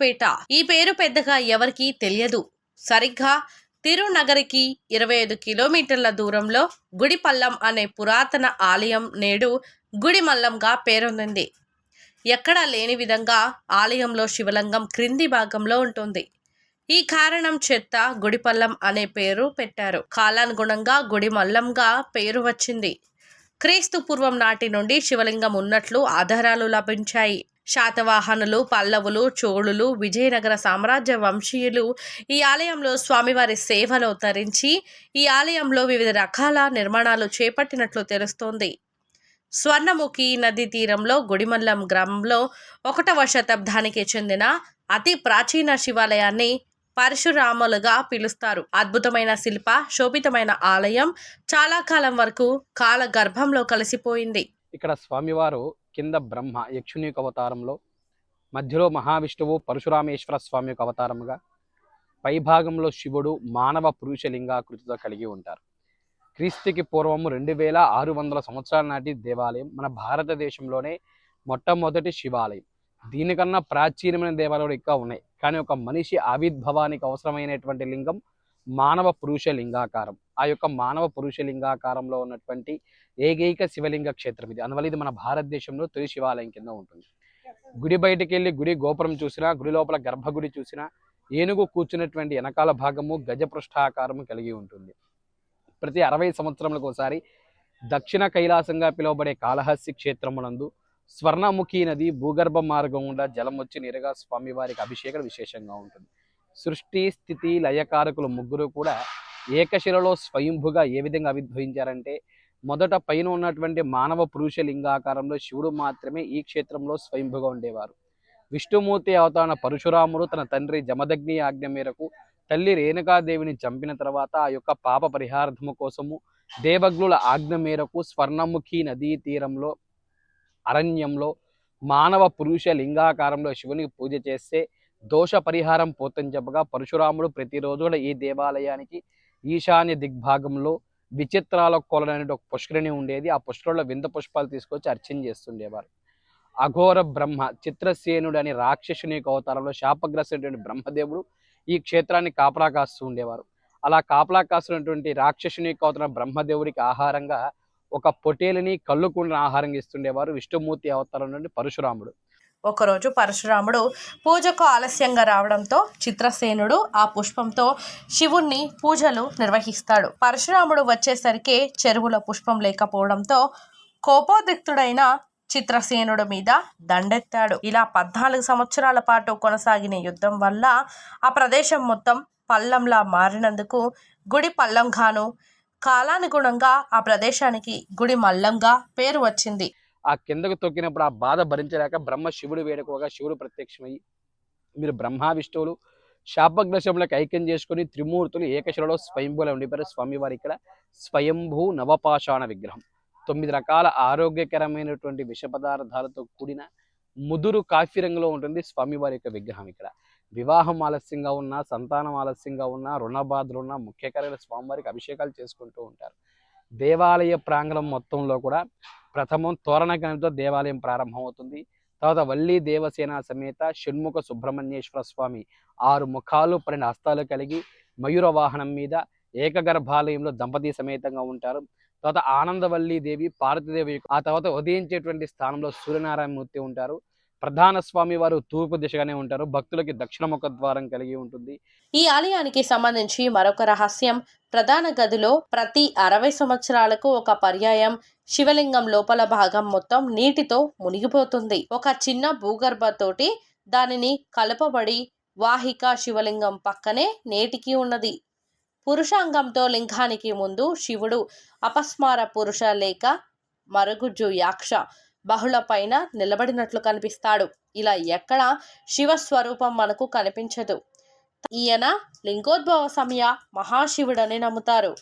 పాపాయనాయుడుపేట ఈ పేరు పెద్దగా ఎవరికీ తెలియదు. సరిగ్గా తిరునగరికి ఇరవై ఐదు కిలోమీటర్ల దూరంలో గుడిపల్లం అనే పురాతన ఆలయం నేడు గుడిమల్లంగా పేరొందింది. ఎక్కడా లేని విధంగా ఆలయంలో శివలింగం క్రింది భాగంలో ఉంటుంది. ఈ కారణం చెత్త గుడిపల్లం అనే పేరు పెట్టారు. కాలానుగుణంగా గుడిమల్లంగా పేరు వచ్చింది. క్రీస్తు పూర్వం నాటి నుండి శివలింగం ఉన్నట్లు ఆధారాలు లభించాయి. శాతవాహనులు పల్లవులు చోళులు విజయనగర సామ్రాజ్య వంశీయులు ఈ ఆలయంలో స్వామివారి సేవలో తరించి ఈ ఆలయంలో వివిధ రకాల నిర్మాణాలు చేపట్టినట్లు తెలుస్తోంది. స్వర్ణముఖి నదీ తీరంలో గుడిమల్లం గ్రామంలో ఒకటవ శతాబ్దానికి చెందిన అతి ప్రాచీన శివాలయాన్ని పరశురాములుగా పిలుస్తారు. అద్భుతమైన శిల్ప శోభితమైన ఆలయం చాలా కాలం వరకు కాల గర్భంలో కలిసిపోయింది. ఇక్కడ స్వామివారు కింద బ్రహ్మ యక్షుని యొక్క అవతారంలో మధ్యలో మహావిష్ణువు పరశురామేశ్వర స్వామి యొక్క అవతారముగా పైభాగంలో శివుడు మానవ పురుష లింగాకృతితో కలిగి ఉంటారు. క్రీస్తుకి పూర్వము రెండు వేల ఆరు వందల సంవత్సరాల నాటి దేవాలయం మన భారతదేశంలోనే మొట్టమొదటి శివాలయం. దీనికన్నా ప్రాచీనమైన దేవాలయాలు ఇంకా ఉన్నాయి. కానీ ఒక మనిషి ఆవిర్భవానికి అవసరమైనటువంటి లింగం మానవ పురుష లింగాకారం ఆ యొక్క మానవ పురుషలింగాకారంలో ఉన్నటువంటి ఏకైక శివలింగ క్షేత్రం ఇది. అందువల్ల ఇది మన భారతదేశంలో తొలి శివాలయం కింద ఉంటుంది. గుడి బయటికి వెళ్ళి గుడి గోపురం చూసినా గుడి లోపల గర్భగుడి చూసినా ఏనుగు కూర్చున్నటువంటి వెనకాల భాగము గజపృష్ఠాకారము కలిగి ఉంటుంది. ప్రతి అరవై సంవత్సరములకు ఒకసారి దక్షిణ కైలాసంగా పిలువబడే కాళహస్తి క్షేత్రమునందు స్వర్ణముఖి నది భూగర్భ మార్గం గుండా జలం వచ్చి నేరుగా స్వామివారికి అభిషేకం విశేషంగా ఉంటుంది. సృష్టి స్థితి లయకారకులు ముగ్గురు కూడా ఏకశిలలో స్వయంభుగా ఏ విధంగా ఆవిర్భవించారంటే మొదట పైన ఉన్నటువంటి మానవ పురుష లింగాకారంలో శివుడు మాత్రమే ఈ క్షేత్రంలో స్వయంభుగా ఉండేవారు. విష్ణుమూర్తి అవతారణ పరశురాముడు తన తండ్రి జమదగ్ని ఆజ్ఞ మేరకు తల్లి రేణుకాదేవిని చంపిన తర్వాత ఆ యొక్క పాప పరిహార్థము కోసము దేవగ్నుల ఆజ్ఞ మేరకు స్వర్ణముఖి నదీ తీరంలో అరణ్యంలో మానవ పురుష లింగాకారంలో శివునికి పూజ చేస్తే దోష పరిహారం పోతని చెప్పగా పరశురాముడు ప్రతిరోజు కూడా ఈ దేవాలయానికి ఈశాన్య దిగ్భాగంలో విచిత్రాల కొలన అనేది ఒక పుష్కరిణి ఉండేది. ఆ పుష్కరంలో వింత పుష్పాలు తీసుకొచ్చి అర్చన చేస్తుండేవారు. అఘోర బ్రహ్మ చిత్రసేనుడు అనే రాక్షసుని యొక్క అవతారంలో శాపగ్రస్తుడైన బ్రహ్మదేవుడు ఈ క్షేత్రాన్ని కాపలా కాస్తూ ఉండేవారు. అలా కాపలా కాస్తున్నటువంటి రాక్షసుని యొక్క అవతారం బ్రహ్మదేవుడికి ఆహారంగా ఒక పొటేలిని కళ్ళుకుండా ఆహారంగా ఇస్తుండేవారు. విష్ణుమూర్తి అవతారం నుండి పరశురాముడు. ఒకరోజు పరశురాముడు పూజకు ఆలస్యంగా రావడంతో చిత్రసేనుడు ఆ పుష్పంతో శివుణ్ణి పూజలు నిర్వహిస్తాడు. పరశురాముడు వచ్చేసరికి చెరువులో పుష్పం లేకపోవడంతో కోపోద్రిక్తుడైన చిత్రసేనుడు మీద దండెత్తాడు. ఇలా పద్నాలుగు సంవత్సరాల పాటు కొనసాగిన యుద్ధం వల్ల ఆ ప్రదేశం మొత్తం పల్లంలా మారినందుకు గుడి పల్లంగాను కాలానుగుణంగా ఆ ప్రదేశానికి గుడి మల్లంగా పేరు వచ్చింది. ఆ కిందకు తొక్కినప్పుడు ఆ బాధ భరించలేక బ్రహ్మ శివుడు వేడుకోగా శివుడు ప్రత్యక్షమయ్యి మీరు బ్రహ్మ విష్ణువులు శాపగ్రశములకు ఐక్యం చేసుకుని త్రిమూర్తులు ఏకశిలలో స్వయంభూలో ఉండిపోయారు. స్వామివారి ఇక్కడ స్వయంభూ నవపాషాణ విగ్రహం. తొమ్మిది రకాల ఆరోగ్యకరమైనటువంటి విష పదార్థాలతో కూడిన ముదురు కాఫీ రంగులో ఉంటుంది స్వామివారి యొక్క విగ్రహం ఇక్కడ. వివాహం ఆలస్యంగా ఉన్నా సంతానం ఆలస్యంగా ఉన్నా రుణ బాధలు ఉన్నా ముఖ్యకరమైన స్వామివారికి అభిషేకాలు చేసుకుంటూ ఉంటారు. దేవాలయ ప్రాంగణం మొత్తంలో కూడా ప్రథమం తోరణ గణంతో దేవాలయం ప్రారంభమవుతుంది. తర్వాత వల్లి దేవసేన సమేత షణ్ముఖ సుబ్రహ్మణ్యేశ్వర స్వామి ఆరు ముఖాలు పన్నెండు హస్తాలు కలిగి మయూర వాహనం మీద ఏకగర్భాలయంలో దంపతి సమేతంగా ఉంటారు. తర్వాత ఆనందవల్లి దేవి పార్వతీదేవి ఆ తర్వాత ఉదయించేటువంటి స్థానంలో సూర్యనారాయణ మూర్తి ఉంటారు. ప్రధాన స్వామి వారు తూర్పు దిశగానే ఉంటారు. భక్తులకి దక్షిణ ముఖ ద్వారం కలిగి ఉంటుంది. ఈ ఆలయానికి సంబంధించి మరొక రహస్యం. ప్రధాన గదిలో ప్రతి అరవై సంవత్సరాలకు ఒక పర్యాయం. శివలింగం లోపల భాగం మొత్తం నీటితో మునిగిపోతుంది. ఒక చిన్న భూగర్భతోటి దానిని కలపబడి వాహిక శివలింగం పక్కనే నేటికి ఉన్నది. పురుషాంగంతో లింగానికి ముందు శివుడు అపస్మార పురుష లేక మరుగుజ్జు యాక్ష. బహుళ పైన నిలబడినట్లు కనిపిస్తాడు. ఇలా ఎక్కడ శివస్వరూపం మనకు కనిపించదు. ఈయన లింగోద్భవ సమయ మహాశివుడని నమ్ముతారు.